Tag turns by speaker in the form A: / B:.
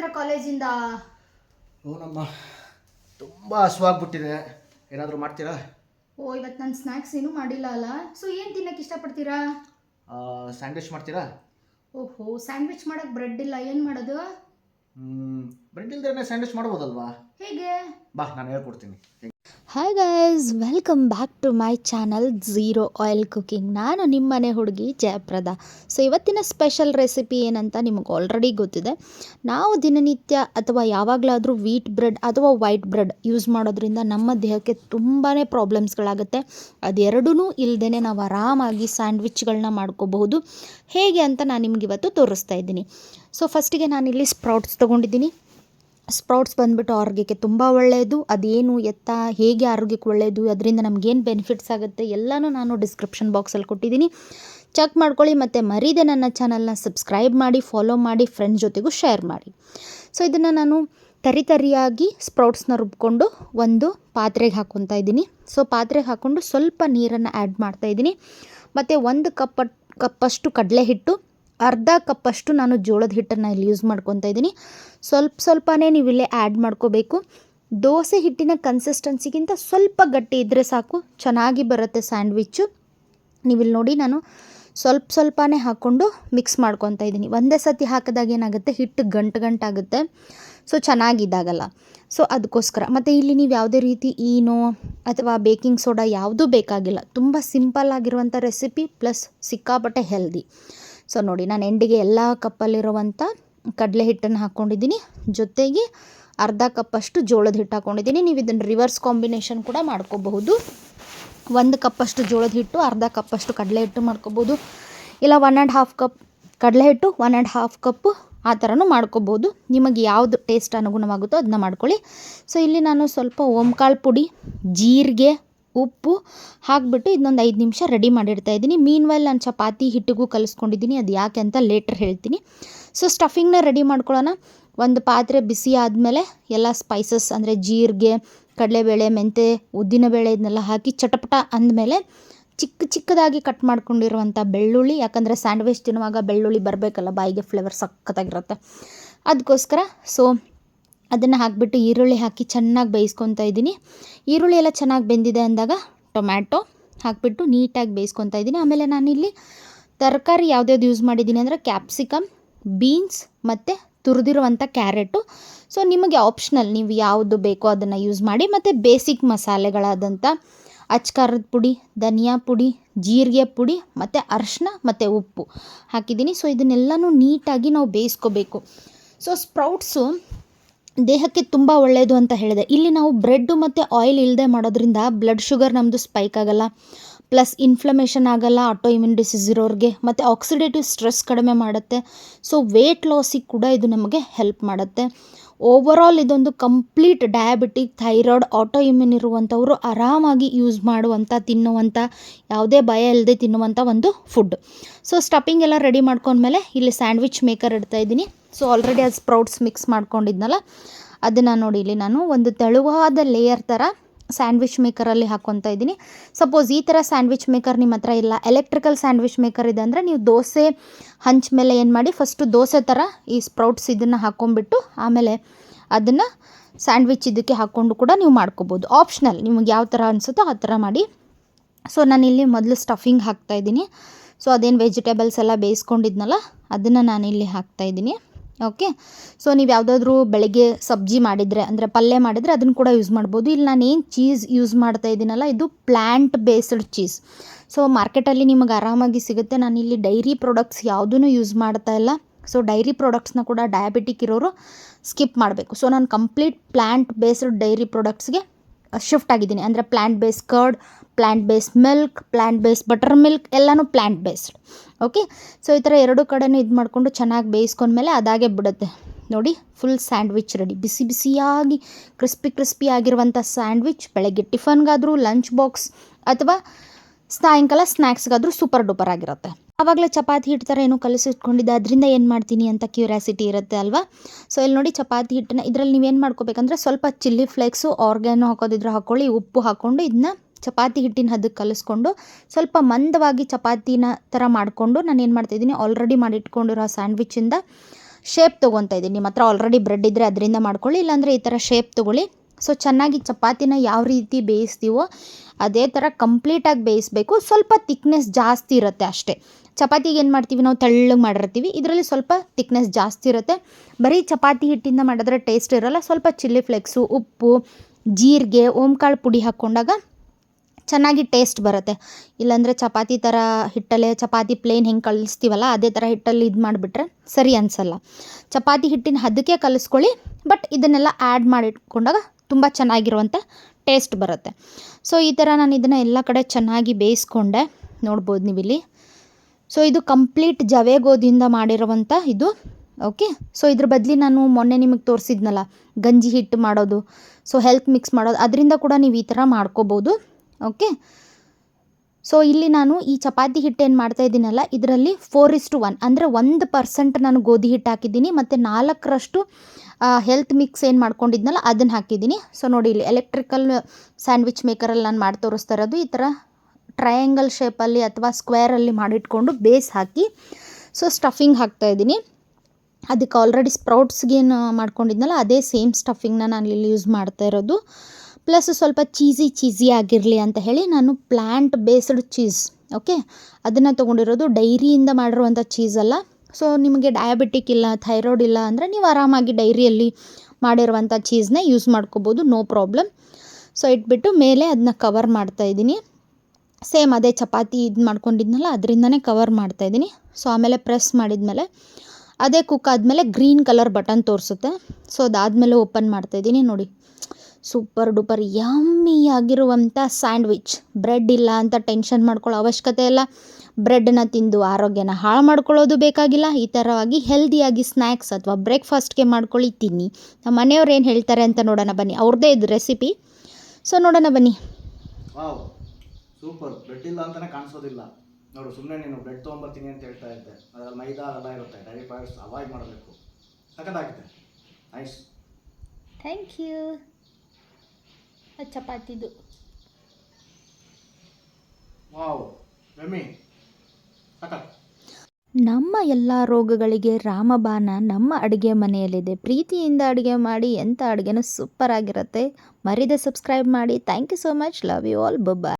A: ಬಂದ್ರ ಕಾಲೇಜಿಂದ?
B: ಓನಮ್ಮ ನಮ್ಮ ತುಂಬ ಹಸುವಾಗ್ಬಿಟ್ಟಿದೆ. ಏನಾದರೂ ಮಾಡ್ತೀರಾ?
A: ಓ ಇವತ್ತು ನಾನು ಸ್ನ್ಯಾಕ್ಸ್ ಏನೂ ಮಾಡಿಲ್ಲ ಅಲ್ಲ. ಸೊ ಏನು ತಿನ್ನಕ್ಕೆ ಇಷ್ಟಪಡ್ತೀರಾ?
B: ಸ್ಯಾಂಡ್ವಿಚ್ ಮಾಡ್ತೀರಾ?
A: ಓಹೋ ಸ್ಯಾಂಡ್ವಿಚ್ ಮಾಡಕ್ಕೆ ಬ್ರೆಡ್ ಇಲ್ಲ. ಏನು ಮಾಡೋದು?
B: ಬ್ರೆಡ್ ಇಲ್ದೇ ಸ್ಯಾಂಡ್ವಿಚ್ ಮಾಡ್ಬೋದಲ್ವಾ?
A: ಹೇಗೆ?
B: ಬಾ ನಾನು ಹೇಳ್ಕೊಡ್ತೀನಿ.
C: Hi guys welcome back to my channel zero oil cooking ನಾನು ನಿಮ್ಮನೆ ಹುಡುಗಿ ಜಯಪ್ರದ. ಸೊ ಇವತ್ತಿನ ಸ್ಪೆಷಲ್ ರೆಸಿಪಿ ಏನಂತ ನಿಮಗೆ ಆಲ್ರೆಡಿ ಗೊತ್ತಿದೆ. ನಾವು ದಿನನಿತ್ಯ ಅಥವಾ ಯಾವಾಗಲಾದರೂ ವೀಟ್ ಬ್ರೆಡ್ ಅಥವಾ ವೈಟ್ ಬ್ರೆಡ್ ಯೂಸ್ ಮಾಡೋದ್ರಿಂದ ನಮ್ಮ ದೇಹಕ್ಕೆ ತುಂಬಾ ಪ್ರಾಬ್ಲಮ್ಸ್ಗಳಾಗುತ್ತೆ ಅದೆರಡೂ ಇಲ್ಲದೇ ನಾವು ಆರಾಮಾಗಿ ಸ್ಯಾಂಡ್ವಿಚ್ಗಳನ್ನ ಮಾಡ್ಕೋಬಹುದು. ಹೇಗೆ ಅಂತ ನಾನು ನಿಮ್ಗೆ ಇವತ್ತು ತೋರಿಸ್ತಾ ಇದ್ದೀನಿ. ಸೊ ಫಸ್ಟಿಗೆ ನಾನಿಲ್ಲಿ ಸ್ಪ್ರೌಟ್ಸ್ ತೊಗೊಂಡಿದ್ದೀನಿ. ಸ್ಪ್ರೌಟ್ಸ್ ಬಂದ್ಬಿಟ್ಟು ಆರೋಗ್ಯಕ್ಕೆ ತುಂಬ ಒಳ್ಳೆಯದು ಅದೇನು ಎತ್ತ, ಹೇಗೆ ಆರೋಗ್ಯಕ್ಕೆ ಒಳ್ಳೆಯದು ಅದರಿಂದ ನಮಗೇನು ಬೆನಿಫಿಟ್ಸ್ ಆಗುತ್ತೆ ಎಲ್ಲನೂ ನಾನು ಡಿಸ್ಕ್ರಿಪ್ಷನ್ ಬಾಕ್ಸಲ್ಲಿ ಕೊಟ್ಟಿದ್ದೀನಿ. ಚೆಕ್ ಮಾಡ್ಕೊಳ್ಳಿ ಮತ್ತು ಮರೀದೆ ನನ್ನ ಚಾನಲ್ನ ಸಬ್ಸ್ಕ್ರೈಬ್ ಮಾಡಿ ಫಾಲೋ ಮಾಡಿ ಫ್ರೆಂಡ್ಸ್ ಜೊತೆಗೂ ಶೇರ್ ಮಾಡಿ. ಸೊ ಇದನ್ನು ನಾನು ತರಿ ತರಿಯಾಗಿ ಸ್ಪ್ರೌಟ್ಸ್ನ ರುಬ್ಕೊಂಡು ಒಂದು ಪಾತ್ರೆಗೆ ಹಾಕ್ಕೊತಾ ಇದ್ದೀನಿ. ಸೊ ಪಾತ್ರೆಗೆ ಹಾಕ್ಕೊಂಡು ಸ್ವಲ್ಪ ನೀರನ್ನು ಆ್ಯಡ್ ಮಾಡ್ತಾಯಿದ್ದೀನಿ ಮತ್ತು ಒಂದು ಕಪ್, ಕಪ್ಪಷ್ಟು ಕಡಲೆ ಹಿಟ್ಟು ಅರ್ಧ ಕಪ್ಪಷ್ಟು ನಾನು ಜೋಳದ ಹಿಟ್ಟನ್ನು ಇಲ್ಲಿ ಯೂಸ್ ಮಾಡ್ಕೊತಾ ಇದ್ದೀನಿ. ಸ್ವಲ್ಪ ಸ್ವಲ್ಪನೇ ನೀವು ಇಲ್ಲೇ ಆ್ಯಡ್ ಮಾಡ್ಕೋಬೇಕು. ದೋಸೆ ಹಿಟ್ಟಿನ ಕನ್ಸಿಸ್ಟೆನ್ಸಿಗಿಂತ ಸ್ವಲ್ಪ ಗಟ್ಟಿ ಇದ್ದರೆ ಸಾಕು, ಚೆನ್ನಾಗಿ ಬರುತ್ತೆ ಸ್ಯಾಂಡ್ವಿಚ್ಚು ನೀವಿಲ್ಲಿ ನೋಡಿ ನಾನು ಸ್ವಲ್ಪ ಸ್ವಲ್ಪನೇ ಹಾಕ್ಕೊಂಡು ಮಿಕ್ಸ್ ಮಾಡ್ಕೊತಾ ಇದ್ದೀನಿ. ಒಂದೇ ಸತಿ ಹಾಕಿದಾಗ ಏನಾಗುತ್ತೆ? ಹಿಟ್ಟು ಗಂಟು ಗಂಟಾಗುತ್ತೆ ಸೊ ಚೆನ್ನಾಗಿದ್ದಾಗಲ್ಲ ಸೊ ಅದಕ್ಕೋಸ್ಕರ. ಮತ್ತು ಇಲ್ಲಿ ನೀವು ಯಾವುದೇ ರೀತಿ ಈನೋ ಅಥವಾ ಬೇಕಿಂಗ್ ಸೋಡಾ ಯಾವುದೂ ಬೇಕಾಗಿಲ್ಲ. ತುಂಬ ಸಿಂಪಲ್ ಆಗಿರುವಂಥ ರೆಸಿಪಿ ಪ್ಲಸ್ ಸಿಕ್ಕಾಪಟ್ಟೆ ಹೆಲ್ದಿ ಸೊ ನೋಡಿ, ನಾನು ಎಂಡಿಗೆ ಎಲ್ಲ ಕಪ್ಪಲ್ಲಿರುವಂಥ ಕಡಲೆ ಹಿಟ್ಟನ್ನು ಹಾಕ್ಕೊಂಡಿದ್ದೀನಿ ಜೊತೆಗೆ ಅರ್ಧ ಕಪ್ಪಷ್ಟು ಜೋಳದ ಹಿಟ್ಟು ಹಾಕ್ಕೊಂಡಿದ್ದೀನಿ ನೀವು ಇದನ್ನು ರಿವರ್ಸ್ ಕಾಂಬಿನೇಷನ್ ಕೂಡ ಮಾಡ್ಕೋಬಹುದು. ಒಂದು ಕಪ್ಪಷ್ಟು ಜೋಳದ ಹಿಟ್ಟು, ಅರ್ಧ ಕಪ್ಪಷ್ಟು ಕಡಲೆ ಹಿಟ್ಟು ಮಾಡ್ಕೋಬೋದು ಇಲ್ಲ ಒನ್ ಆ್ಯಂಡ್ ಹಾಫ್ ಕಪ್ ಕಡಲೆ ಹಿಟ್ಟು ಒನ್ ಆ್ಯಂಡ್ ಹಾಫ್ ಕಪ್ಪು ಆ ಥರನೂ ಮಾಡ್ಕೋಬೋದು ನಿಮಗೆ ಯಾವುದು ಟೇಸ್ಟ್ ಅನುಗುಣವಾಗುತ್ತೋ ಅದನ್ನ ಮಾಡ್ಕೊಳ್ಳಿ. ಸೊ ಇಲ್ಲಿ ನಾನು ಸ್ವಲ್ಪ ಓಂಕಾಳು ಪುಡಿ, ಜೀರಿಗೆ ಉಪ್ಪು ಹಾಕಿಬಿಟ್ಟು ಇದನ್ನೊಂದು ಐದು ನಿಮಿಷ ರೆಡಿ ಮಾಡಿಡ್ತಾ ಇದ್ದೀನಿ. ಮೀನ್ ವೈಲ್ ನಾನು ಚಪಾತಿ ಹಿಟ್ಟಿಗೂ ಕಲಿಸ್ಕೊಂಡಿದ್ದೀನಿ. ಅದು ಯಾಕೆ ಅಂತ ಲೇಟ್ರ್ ಹೇಳ್ತೀನಿ. ಸೊ ಸ್ಟಫಿಂಗ್ನ ರೆಡಿ ಮಾಡ್ಕೊಳ್ಳೋಣ. ಒಂದು ಪಾತ್ರೆ ಬಿಸಿ ಆದಮೇಲೆ ಎಲ್ಲ ಸ್ಪೈಸಸ್ ಅಂದರೆ ಜೀರಿಗೆ, ಕಡಲೆಬೇಳೆ, ಮೆಂತೆ ಉದ್ದಿನಬೇಳೆ ಇದನ್ನೆಲ್ಲ ಹಾಕಿ ಚಟಪಟ ಅಂದಮೇಲೆ ಚಿಕ್ಕ ಚಿಕ್ಕದಾಗಿ ಕಟ್ ಮಾಡ್ಕೊಂಡಿರುವಂಥ ಬೆಳ್ಳುಳ್ಳಿ, ಯಾಕಂದರೆ ಸ್ಯಾಂಡ್ವಿಚ್ ತಿನ್ನುವಾಗ ಬೆಳ್ಳುಳ್ಳಿ ಬರಬೇಕಲ್ಲ, ಬಾಯಿಗೆ ಫ್ಲೇವರ್ ಸಖತ್ತಾಗಿರುತ್ತೆ. ಅದಕ್ಕೋಸ್ಕರ ಸೊ ಅದನ್ನು ಹಾಕಿಬಿಟ್ಟು ಈರುಳ್ಳಿ ಹಾಕಿ ಚೆನ್ನಾಗಿ ಬೇಯಿಸ್ಕೊತಾ ಇದ್ದೀನಿ. ಈರುಳ್ಳಿ ಎಲ್ಲ ಚೆನ್ನಾಗಿ ಬೆಂದಿದೆ ಅಂದಾಗ ಟೊಮ್ಯಾಟೊ ಹಾಕಿಬಿಟ್ಟು ನೀಟಾಗಿ ಬೇಯಿಸ್ಕೊತಾ ಇದ್ದೀನಿ. ಆಮೇಲೆ ನಾನಿಲ್ಲಿ ತರಕಾರಿ ಯಾವ್ದ್ಯಾವ್ದು ಯೂಸ್ ಮಾಡಿದ್ದೀನಿ ಅಂದರೆ ಕ್ಯಾಪ್ಸಿಕಮ್ ಬೀನ್ಸ್ ಮತ್ತು ತುರಿದಿರುವಂಥ ಕ್ಯಾರೆಟು. ಸೊ ನಿಮಗೆ ಆಪ್ಷನಲ್ ನೀವು ಯಾವುದು ಬೇಕೋ ಅದನ್ನು ಯೂಸ್ ಮಾಡಿ ಮತ್ತು ಬೇಸಿಕ್ ಮಸಾಲೆಗಳಾದಂಥ ಅಚ್ಕಾರದ ಪುಡಿ, ಧನಿಯಾ ಪುಡಿ, ಜೀರಿಗೆ ಪುಡಿ ಮತ್ತು ಅರಿಶಿನ ಮತ್ತು ಉಪ್ಪು ಹಾಕಿದ್ದೀನಿ. ಸೊ ಇದನ್ನೆಲ್ಲನೂ ನೀಟಾಗಿ ನಾವು ಬೇಯಿಸ್ಕೋಬೇಕು. ಸೊ ಸ್ಪ್ರೌಟ್ಸು ದೇಹಕ್ಕೆ ತುಂಬ ಒಳ್ಳೆಯದು ಅಂತ ಹೇಳಿದೆ. ಇಲ್ಲಿ ನಾವು ಬ್ರೆಡ್ಡು ಮತ್ತು ಆಯಿಲ್ ಇಲ್ಲದೆ ಮಾಡೋದ್ರಿಂದ ಬ್ಲಡ್ ಶುಗರ್ ನಮ್ಮದು ಸ್ಪೈಕ್ ಆಗಲ್ಲ. ಪ್ಲಸ್ ಇನ್ಫ್ಲಮೇಷನ್ ಆಗಲ್ಲ ಆಟೋ ಇಮ್ಯೂನ್ ಡಿಸೀಸ್ ಇರೋರಿಗೆ, ಮತ್ತು ಆಕ್ಸಿಡೇಟಿವ್ ಸ್ಟ್ರೆಸ್ ಕಡಿಮೆ ಮಾಡುತ್ತೆ. ಸೊ ವೇಟ್ ಲಾಸಿಗೆ ಕೂಡ ಇದು ನಮಗೆ ಹೆಲ್ಪ್ ಮಾಡುತ್ತೆ. ಓವರಾಲ್ ಇದೊಂದು complete diabetic thyroid auto immune ಇರುವಂಥವರು ಆರಾಮಾಗಿ ಯೂಸ್ ಮಾಡುವಂಥ, ತಿನ್ನುವಂಥ, ಯಾವುದೇ ಭಯ ಇಲ್ಲದೆ ತಿನ್ನುವಂಥ ಒಂದು ಫುಡ್ ಸೊ ಸ್ಟಫಿಂಗ್ ಎಲ್ಲ ರೆಡಿ ಮಾಡ್ಕೊಂಡ್ಮೇಲೆ ಇಲ್ಲಿ ಸ್ಯಾಂಡ್ವಿಚ್ ಮೇಕರ್ ಇಡ್ತಾ ಇದ್ದೀನಿ. ಸೊ ಆಲ್ರೆಡಿ ಅದು ಸ್ಪ್ರೌಟ್ಸ್ ಮಿಕ್ಸ್ ಮಾಡ್ಕೊಂಡಿದ್ನಲ್ಲ, ಅದನ್ನು ನೋಡಿ ಇಲ್ಲಿ ನಾನು ಒಂದು ತೆಳುವಾದ ಲೇಯರ್ ಥರ ಸ್ಯಾಂಡ್ವಿಚ್ ಮೇಕರಲ್ಲಿ ಹಾಕ್ಕೊತಾ ಇದ್ದೀನಿ. ಸಪೋಸ್ ಈ ಥರ ಸ್ಯಾಂಡ್ವಿಚ್ ಮೇಕರ್ ನಿಮ್ಮ ಹತ್ರ ಇಲ್ಲ ಎಲೆಕ್ಟ್ರಿಕಲ್ ಸ್ಯಾಂಡ್ವಿಚ್ ಮೇಕರ್ ಇದೆ ಅಂದರೆ ನೀವು ದೋಸೆ ಹಂಚ್ ಮೇಲೆ ಏನು ಮಾಡಿ ಫಸ್ಟು ದೋಸೆ ಥರ ಈ ಸ್ಪ್ರೌಟ್ಸ್ ಇದನ್ನು ಹಾಕ್ಕೊಂಬಿಟ್ಟು ಆಮೇಲೆ ಅದನ್ನು ಸ್ಯಾಂಡ್ವಿಚ್ ಇದಕ್ಕೆ ಹಾಕ್ಕೊಂಡು ಕೂಡ ನೀವು ಮಾಡ್ಕೋಬೋದು. ಆಪ್ಷನಲ್ ನಿಮಗೆ ಯಾವ ಥರ ಅನಿಸುತ್ತೋ ಆ ಥರ ಮಾಡಿ. ಸೊ ನಾನಿಲ್ಲಿ ಮೊದಲು ಸ್ಟಫಿಂಗ್ ಹಾಕ್ತಾಯಿದ್ದೀನಿ ಸೊ ಅದೇನು ವೆಜಿಟೇಬಲ್ಸ್ ಎಲ್ಲ ಬೇಯಿಸ್ಕೊಂಡಿದ್ನಲ್ಲ, ಅದನ್ನು ನಾನಿಲ್ಲಿ ಹಾಕ್ತಾಯಿದ್ದೀನಿ ಓಕೆ ಸೊ ನೀವು ಯಾವುದಾದ್ರೂ ಬೆಳಗ್ಗೆ ಸಬ್ಜಿ ಮಾಡಿದರೆ, ಅಂದರೆ ಪಲ್ಯ ಮಾಡಿದರೆ ಅದನ್ನು ಕೂಡ ಯೂಸ್ ಮಾಡ್ಬೋದು. ಇಲ್ಲಿ ನಾನು ಏನು ಚೀಸ್ ಯೂಸ್ ಮಾಡ್ತಾ ಇದ್ದೀನಲ್ಲ, ಇದು ಪ್ಲ್ಯಾಂಟ್ ಬೇಸ್ಡ್ ಚೀಸ್ ಸೊ ಮಾರ್ಕೆಟಲ್ಲಿ ನಿಮಗೆ ಆರಾಮಾಗಿ ಸಿಗುತ್ತೆ. ನಾನು ಇಲ್ಲಿ ಡೈರಿ ಪ್ರಾಡಕ್ಟ್ಸ್ ಯಾವುದೂ ಯೂಸ್ ಮಾಡ್ತಾ ಇಲ್ಲ. ಸೊ ಡೈರಿ ಪ್ರಾಡಕ್ಟ್ಸ್ನ ಕೂಡ ಡಯಾಬಿಟಿಕ್ ಇರೋರು ಸ್ಕಿಪ್ ಮಾಡಬೇಕು. ಸೊ ನಾನು ಕಂಪ್ಲೀಟ್ ಪ್ಲ್ಯಾಂಟ್ ಬೇಸ್ಡ್ ಡೈರಿ ಪ್ರಾಡಕ್ಟ್ಸ್ಗೆ ಶಿಫ್ಟ್ ಆಗಿದ್ದೀನಿ. ಅಂದರೆ plant base curd plant base milk plant base butter milk ಎಲ್ಲನೂ ಪ್ಲ್ಯಾಂಟ್ ಬೇಸ್ಡ್ ಓಕೆ ಸೊ ಈ ಥರ ಎರಡು ಕಡೆನೂ ಇದು ಮಾಡಿಕೊಂಡು ಚೆನ್ನಾಗಿ ಬೇಯಿಸ್ಕೊಂಡ್ಮೇಲೆ ಅದಾಗೆ ಬಿಡುತ್ತೆ. ನೋಡಿ ಫುಲ್ ಸ್ಯಾಂಡ್ವಿಚ್ ರೆಡಿ ಬಿಸಿ ಬಿಸಿಯಾಗಿ ಕ್ರಿಸ್ಪಿ ಕ್ರಿಸ್ಪಿ ಆಗಿರುವಂಥ ಸ್ಯಾಂಡ್ವಿಚ್ ಬೆಳಗ್ಗೆ ಟಿಫನ್ಗಾದರೂ ಲಂಚ್ ಬಾಕ್ಸ್ ಅಥವಾ ಸಾಯಂಕಾಲ ಸ್ನ್ಯಾಕ್ಸ್ಗಾದರೂ ಸೂಪರ್ ಡೂಪರ್ ಆಗಿರುತ್ತೆ. ಆವಾಗಲೇ ಚಪಾತಿ ಹಿಟ್ಟು ಥರ ಏನು ಕಲಿಸಿಟ್ಕೊಂಡಿದ್ದೆ, ಅದರಿಂದ ಏನು ಮಾಡ್ತೀನಿ ಅಂತ ಕ್ಯೂರಿಯಾಸಿಟಿ ಇರುತ್ತೆ ಅಲ್ವಾ? ಸೊ ಇಲ್ಲಿ ನೋಡಿ ಚಪಾತಿ ಹಿಟ್ಟನ್ನ, ಇದರಲ್ಲಿ ನೀವೇನು ಮಾಡ್ಕೋಬೇಕಂದ್ರೆ ಸ್ವಲ್ಪ ಚಿಲ್ಲಿ ಫ್ಲೇಕ್ಸು ಆರ್ಗ್ಯಾನೋ ಹಾಕೋದಿದ್ರೆ ಹಾಕ್ಕೊಳ್ಳಿ ಉಪ್ಪು ಹಾಕ್ಕೊಂಡು ಇದನ್ನ ಚಪಾತಿ ಹಿಟ್ಟಿನ ಹದಕ್ಕೆ ಕಲಿಸ್ಕೊಂಡು ಸ್ವಲ್ಪ ಮಂದವಾಗಿ ಚಪಾತಿನ ಥರ ಮಾಡಿಕೊಂಡು ನಾನು ಏನು ಮಾಡ್ತಾಯಿದ್ದೀನಿ ಆಲ್ರೆಡಿ ಮಾಡಿಟ್ಕೊಂಡಿರೋ ಸ್ಯಾಂಡ್ವಿಚಿಂದ ಶೇಪ್ ತೊಗೊತಾ ಇದ್ದೀನಿ. ನಿಮ್ಮ ಹತ್ರ ಆಲ್ರೆಡಿ ಬ್ರೆಡ್ ಇದ್ದರೆ ಅದರಿಂದ ಮಾಡ್ಕೊಳ್ಳಿ, ಇಲ್ಲಾಂದರೆ ಈ ಥರ ಶೇಪ್ ತೊಗೊಳ್ಳಿ. ಸೊ ಚೆನ್ನಾಗಿ ಚಪಾತಿನ ಯಾವ ರೀತಿ ಬೇಯಿಸ್ತೀವೋ ಅದೇ ಥರ ಕಂಪ್ಲೀಟಾಗಿ ಬೇಯಿಸಬೇಕು. ಸ್ವಲ್ಪ ತಿಕ್ನೆಸ್ ಜಾಸ್ತಿ ಇರುತ್ತೆ ಅಷ್ಟೇ. ಚಪಾತಿಗೆ ಏನು ಮಾಡ್ತೀವಿ ನಾವು? ತೆಳ್ಳಗೆ ಮಾಡಿರ್ತೀವಿ. ಇದರಲ್ಲಿ ಸ್ವಲ್ಪ ತಿಕ್ನೆಸ್ ಜಾಸ್ತಿ ಇರುತ್ತೆ. ಬರೀ ಚಪಾತಿ ಹಿಟ್ಟಿಂದ ಮಾಡಿದ್ರೆ ಟೇಸ್ಟ್ ಇರೋಲ್ಲ. ಸ್ವಲ್ಪ ಚಿಲ್ಲಿ ಫ್ಲೆಕ್ಸು ಉಪ್ಪು, ಜೀರಿಗೆ ಓಂಕಾಳು ಪುಡಿ ಹಾಕ್ಕೊಂಡಾಗ ಚೆನ್ನಾಗಿ ಟೇಸ್ಟ್ ಬರುತ್ತೆ. ಇಲ್ಲಾಂದರೆ ಚಪಾತಿ ಥರ ಹಿಟ್ಟಲ್ಲೇ, ಚಪಾತಿ ಪ್ಲೇನ್ ಹೆಂಗೆ ಕಲಿಸ್ತೀವಲ್ಲ, ಅದೇ ಥರ ಹಿಟ್ಟಲ್ಲಿ ಇದು ಮಾಡಿಬಿಟ್ರೆ ಸರಿ ಅನಿಸಲ್ಲ. ಚಪಾತಿ ಹಿಟ್ಟಿನ ಹದಕ್ಕೆ ಕಲಿಸ್ಕೊಳ್ಳಿ. ಬಟ್ ಇದನ್ನೆಲ್ಲ ಆ್ಯಡ್ ಮಾಡಿಟ್ಕೊಂಡಾಗ ತುಂಬ ಚೆನ್ನಾಗಿರುವಂಥ ಟೇಸ್ಟ್ ಬರುತ್ತೆ. ಸೊ ಈ ಥರ ನಾನು ಇದನ್ನು ಎಲ್ಲ ಕಡೆ ಚೆನ್ನಾಗಿ ಬೇಯಿಸ್ಕೊಂಡೆ. ನೋಡ್ಬೋದು ನೀವಿಲ್ಲಿ. ಸೊ ಇದು ಕಂಪ್ಲೀಟ್ ಜವೆ ಗೋಧಿಯಿಂದ ಮಾಡಿರುವಂಥ ಇದು. ಓಕೆ ಸೊ ಇದ್ರ ಬದಲಿ ನಾನು ಮೊನ್ನೆ ನಿಮಗೆ ತೋರಿಸಿದ್ನಲ್ಲ, ಗಂಜಿ ಹಿಟ್ಟು ಮಾಡೋದು. ಸೊ ಹೆಲ್ತ್ ಮಿಕ್ಸ್ ಮಾಡೋದು. ಅದರಿಂದ ಕೂಡ ನೀವು ಈ ಥರ ಮಾಡ್ಕೋಬೋದು. ಓಕೆ ಸೊ ಇಲ್ಲಿ ನಾನು ಈ ಚಪಾತಿ ಹಿಟ್ಟು ಏನು ಮಾಡ್ತಾ ಇದ್ದೀನಲ್ಲ, ಇದರಲ್ಲಿ ಫೋರ್ ಇಸ್ ಟು ಒನ್ ಅಂದರೆ ಒಂದು ಪರ್ಸೆಂಟ್ ನಾನು ಗೋಧಿ ಹಿಟ್ಟು ಹಾಕಿದ್ದೀನಿ, ಮತ್ತು ನಾಲ್ಕರಷ್ಟು ಹೆಲ್ತ್ ಮಿಕ್ಸ್ ಏನು ಮಾಡ್ಕೊಂಡಿದ್ನಲ್ಲ, ಅದನ್ನು ಹಾಕಿದ್ದೀನಿ. ಸೊ ನೋಡಿ ಇಲ್ಲಿ ಎಲೆಕ್ಟ್ರಿಕಲ್ ಸ್ಯಾಂಡ್ವಿಚ್ ಮೇಕರಲ್ಲಿ ನಾನು ಮಾಡಿ ತೋರಿಸ್ತಾ ಇರೋದು. ಈ ಥರ ಟ್ರಯಾಂಗಲ್ ಶೇಪಲ್ಲಿ ಅಥವಾ ಸ್ಕ್ವೇರಲ್ಲಿ ಮಾಡಿಟ್ಕೊಂಡು ಬೇಸ್ ಹಾಕಿ ಸೊ ಸ್ಟಫಿಂಗ್ ಹಾಕ್ತಾಯಿದ್ದೀನಿ ಅದಕ್ಕೆ ಆಲ್ರೆಡಿ ಸ್ಪ್ರೌಟ್ಸ್ಗೇನು ಮಾಡ್ಕೊಂಡಿದ್ನಲ್ಲ, ಅದೇ ಸೇಮ್ ಸ್ಟಫಿಂಗ್ನ ನಾನು ಇಲ್ಲಿ ಯೂಸ್ ಮಾಡ್ತಾ ಇರೋದು. ಪ್ಲಸ್ ಸ್ವಲ್ಪ ಚೀಸಿ ಚೀಸಿ ಆಗಿರಲಿ ಅಂತ ಹೇಳಿ ನಾನು ಪ್ಲ್ಯಾಂಟ್ ಬೇಸ್ಡ್ ಚೀಸ್ ಓಕೆ ಅದನ್ನು ತೊಗೊಂಡಿರೋದು ಡೈರಿಯಿಂದ ಮಾಡಿರುವಂಥ ಚೀಸಲ್ಲ ಸೊ ನಿಮಗೆ ಡಯಾಬಿಟಿಕ್ ಇಲ್ಲ ಥೈರಾಯ್ಡ್ ಇಲ್ಲ ಅಂದರೆ ನೀವು ಆರಾಮಾಗಿ ಡೈರಿಯಲ್ಲಿ ಮಾಡಿರುವಂಥ ಚೀಸ್ನ ಯೂಸ್ ಮಾಡ್ಕೋಬೋದು ನೋ ಪ್ರಾಬ್ಲಮ್ ಸೊ ಇಟ್ಬಿಟ್ಟು ಮೇಲೆ ಅದನ್ನ ಕವರ್ ಮಾಡ್ತಾಯಿದ್ದೀನಿ ಸೇಮ್ ಅದೇ ಚಪಾತಿ ಇದು ಮಾಡ್ಕೊಂಡಿದ್ನಲ್ಲ, ಅದರಿಂದನೇ ಕವರ್ ಮಾಡ್ತಾಯಿದ್ದೀನಿ ಸೊ ಆಮೇಲೆ ಪ್ರೆಸ್ ಮಾಡಿದ್ಮೇಲೆ, ಅದೇ ಕುಕ್ ಆದಮೇಲೆ ಗ್ರೀನ್ ಕಲರ್ ಬಟನ್ ತೋರಿಸುತ್ತೆ. ಸೊ ಅದಾದಮೇಲೆ ಓಪನ್ ಮಾಡ್ತಾ ಇದ್ದೀನಿ, ನೋಡಿ. ಸೂಪರ್ ಡೂಪರ್ ಯಮ್ಮಿ ಆಗಿರುವಂಥ ಸ್ಯಾಂಡ್ವಿಚ್ ಬ್ರೆಡ್ ಇಲ್ಲ ಅಂತ ಟೆನ್ಷನ್ ಮಾಡ್ಕೊಳ್ಳೋ ಅವಶ್ಯಕತೆ ಇಲ್ಲ. ಬ್ರೆಡ್ನ ತಿಂದು ಆರೋಗ್ಯನ ಹಾಳು ಮಾಡ್ಕೊಳ್ಳೋದು ಬೇಕಾಗಿಲ್ಲ. ಈ ಥರವಾಗಿ ಹೆಲ್ದಿಯಾಗಿ ಸ್ನ್ಯಾಕ್ಸ್ ಅಥವಾ ಬ್ರೇಕ್ಫಾಸ್ಟ್ಗೆ ಮಾಡ್ಕೊಳ್ಳಿ ತಿನ್ನಿ. ನಮ್ಮ ಮನೆಯವ್ರು ಏನು ಹೇಳ್ತಾರೆ ಅಂತ ನೋಡೋಣ ಬನ್ನಿ. ಅವ್ರದ್ದೇ ಇದು ರೆಸಿಪಿ ಸೊ ನೋಡೋಣ ಬನ್ನಿ.
B: ಸೂಪರ್. ಬ್ರೆಡ್ ಇಲ್ಲ ಅಂತಲೇ ಕಾಣಿಸೋದಿಲ್ಲ. ನೋಡು ಸುಮ್ಮನೆ ನೀನು ಬ್ರೆಡ್ ತೊಗೊಂಬರ್ತೀನಿ ಅಂತ ಹೇಳ್ತಾ ಇದ್ದೆ. ಅದ್ರಲ್ಲಿ ಮೈದಾ ಅದೆಲ್ಲ ಇರುತ್ತೆ ಡೈರಿ ಪ್ರಾಡಕ್ಟ್ಸ್ ಅವಾಯ್ಡ್ ಮಾಡಬೇಕು. ಸಖತ್ತಾಗಿದೆ. ನೈಸ್
C: ಥ್ಯಾಂಕ್ ಯು ಚಪಾತಿದು.
B: ವಾವ್. ರೆಮಿ
C: ನಮ್ಮ ಎಲ್ಲ ರೋಗಗಳಿಗೆ ರಾಮಬಾಣ ನಮ್ಮ ಅಡುಗೆ ಮನೆಯಲ್ಲಿದೆ. ಪ್ರೀತಿಯಿಂದ ಅಡುಗೆ ಮಾಡಿ ಎಂಥ ಅಡುಗೆನೂ ಸೂಪರ್ ಆಗಿರುತ್ತೆ. ಮರಿದ ಸಬ್ಸ್ಕ್ರೈಬ್ ಮಾಡಿ. Thank you so much love you all ಬೊಬ್ಬ